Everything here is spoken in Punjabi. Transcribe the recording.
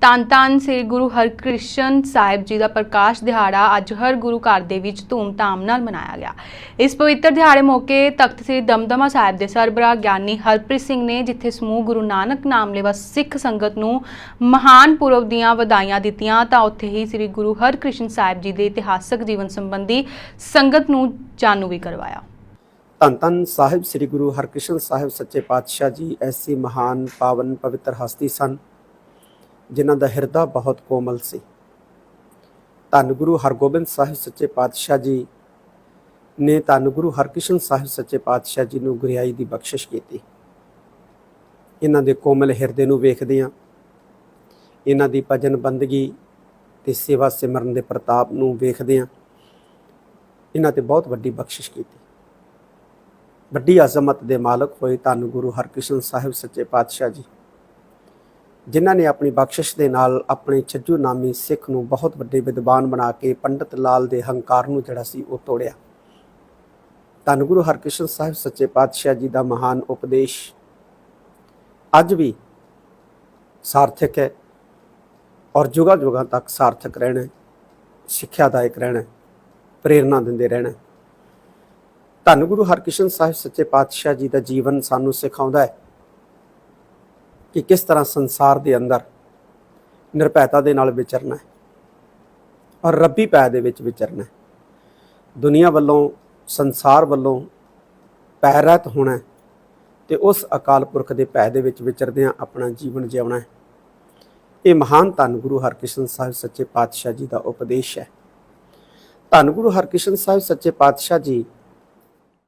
ਧੰਨ ਧੰਨ ਸ੍ਰੀ ਗੁਰੂ ਹਰਕ੍ਰਿਸ਼ਨ ਸਾਹਿਬ ਜੀ ਦਾ ਪ੍ਰਕਾਸ਼ ਦਿਹਾੜਾ ਅੱਜ ਹਰ ਗੁਰੂ ਘਰ ਦੇ ਵਿੱਚ ਧੂਮ-ਧਾਮ ਨਾਲ ਮਨਾਇਆ ਗਿਆ। ਇਸ ਪਵਿੱਤਰ ਦਿਹਾੜੇ ਮੌਕੇ ਤਖਤ ਸ੍ਰੀ ਦਮਦਮਾ ਸਾਹਿਬ ਦੇ ਸਰਬਰਾਹ ਗਿਆਨੀ ਹਰਪ੍ਰੀਤ ਸਿੰਘ ਨੇ, ਜਿੱਥੇ ਸਮੂਹ ਗੁਰੂ ਨਾਨਕ ਨਾਮ ਲੈਵਾ ਸਿੱਖ ਸੰਗਤ ਨੂੰ ਮਹਾਨ ਪੁਰਬ ਦੀਆਂ ਵਧਾਈਆਂ ਦਿੱਤੀਆਂ, ਤਾਂ ਉੱਥੇ ਹੀ ਸ੍ਰੀ ਗੁਰੂ ਹਰਕ੍ਰਿਸ਼ਨ ਸਾਹਿਬ ਜੀ ਦੇ ਇਤਿਹਾਸਕ ਜੀਵਨ ਸੰਬੰਧੀ ਸੰਗਤ ਨੂੰ ਜਾਣੂ ਵੀ ਕਰਵਾਇਆ। ਧੰਨ ਧੰਨ ਸਾਹਿਬ ਸ੍ਰੀ ਗੁਰੂ ਹਰਕ੍ਰਿਸ਼ਨ ਸਾਹਿਬ ਸੱਚੇ ਪਾਤਸ਼ਾਹ ਜੀ ਐਸੀ ਮਹਾਨ ਪਾਵਨ ਪਵਿੱਤਰ ਹਸਤੀ ਸਨ। ਜਿਨ੍ਹਾਂ ਦਾ ਹਿਰਦਾ ਬਹੁਤ ਕੋਮਲ ਸੀ। ਧੰਨ ਗੁਰੂ ਹਰਗੋਬਿੰਦ ਸਾਹਿਬ ਸੱਚੇ ਪਾਤਸ਼ਾਹ ਜੀ ਨੇ ਧੰਨ ਗੁਰੂ ਹਰਕ੍ਰਿਸ਼ਨ ਸਾਹਿਬ ਸੱਚੇ ਪਾਤਸ਼ਾਹ ਜੀ ਨੂੰ ਗੁਰਿਆਈ ਦੀ ਬਖਸ਼ਿਸ਼ ਕੀਤੀ। ਇਹਨਾਂ ਦੇ ਕੋਮਲ ਹਿਰਦੇ ਨੂੰ ਵੇਖਦੇ ਹਾਂ ਇਹਨਾਂ ਦੀ ਭਜਨ ਬੰਦਗੀ ਤੇ ਸੇਵਾ ਸਿਮਰਨ ਦੇ ਪ੍ਰਤਾਪ ਨੂੰ ਵੇਖਦੇ ਹਾਂ ਇਹਨਾਂ ਤੇ ਬਹੁਤ ਵੱਡੀ ਬਖਸ਼ਿਸ਼ ਕੀਤੀ। ਵੱਡੀ ਅਜ਼ਮਤ ਦੇ ਮਾਲਕ ਹੋਏ ਧੰਨ ਗੁਰੂ ਹਰਕ੍ਰਿਸ਼ਨ ਸਾਹਿਬ ਸੱਚੇ ਪਾਤਸ਼ਾਹ ਜੀ। ਜਿਨ੍ਹਾਂ ਨੇ ਆਪਣੀ ਬਖਸ਼ਿਸ਼ ਦੇ ਨਾਲ ਆਪਣੇ ਛੱਜੂ ਨਾਮੀ ਸਿੱਖ ਨੂੰ ਬਹੁਤ ਵੱਡੇ ਵਿਦਵਾਨ ਬਣਾ ਕੇ ਪੰਡਤ ਲਾਲ ਦੇ ਹੰਕਾਰ ਨੂੰ ਜਿਹੜਾ ਸੀ ਉਹ ਤੋੜਿਆ। ਧੰਨ ਗੁਰੂ ਹਰਕ੍ਰਿਸ਼ਨ ਸਾਹਿਬ ਸੱਚੇ ਪਾਤਸ਼ਾਹ ਜੀ ਦਾ ਮਹਾਨ ਉਪਦੇਸ਼ ਅੱਜ ਵੀ ਸਾਰਥਕ ਹੈ ਔਰ ਜੁਗਾ ਜੁਗਾ ਤੱਕ ਸਾਰਥਕ ਰਹਿਣਾ ਸਿੱਖਿਆਦਾਇਕ ਰਹਿਣਾ ਹੈ, ਪ੍ਰੇਰਣਾ ਦਿੰਦੇ ਰਹਿਣਾ ਧੰਨ ਗੁਰੂ ਹਰਕ੍ਰਿਸ਼ਨ ਸਾਹਿਬ ਸੱਚੇ ਪਾਤਸ਼ਾਹ ਜੀ ਦਾ ਜੀਵਨ ਸਾਨੂੰ ਸਿਖਾਉਂਦਾ ਹੈ ਕਿ ਕਿਸ ਤਰ੍ਹਾਂ ਸੰਸਾਰ ਦੇ ਅੰਦਰ ਨਿਰਭੈਤਾ ਦੇ ਨਾਲ ਵਿਚਰਨਾ ਹੈ ਔਰ ਰੱਬੀ ਪੈ ਦੇ ਵਿੱਚ ਵਿਚਰਨਾ ਹੈ। ਦੁਨੀਆ ਵੱਲੋਂ, ਸੰਸਾਰ ਵੱਲੋਂ ਪੈਰਤ ਹੋਣਾ ਹੈ ਤੇ ਉਸ ਅਕਾਲ ਪੁਰਖ ਦੇ ਪੈ ਦੇ ਵਿੱਚ ਵਿਚਰਦਿਆਂ ਆਪਣਾ ਜੀਵਨ ਜਿਉਣਾ ਹੈ। ਇਹ ਮਹਾਨ ਧੰਨ ਗੁਰੂ ਹਰਕ੍ਰਿਸ਼ਨ ਸਾਹਿਬ ਸੱਚੇ ਪਾਤਸ਼ਾਹ ਜੀ ਦਾ ਉਪਦੇਸ਼ ਹੈ। ਧੰਨ ਗੁਰੂ ਹਰਕ੍ਰਿਸ਼ਨ ਸਾਹਿਬ ਸੱਚੇ ਪਾਤਸ਼ਾਹ ਜੀ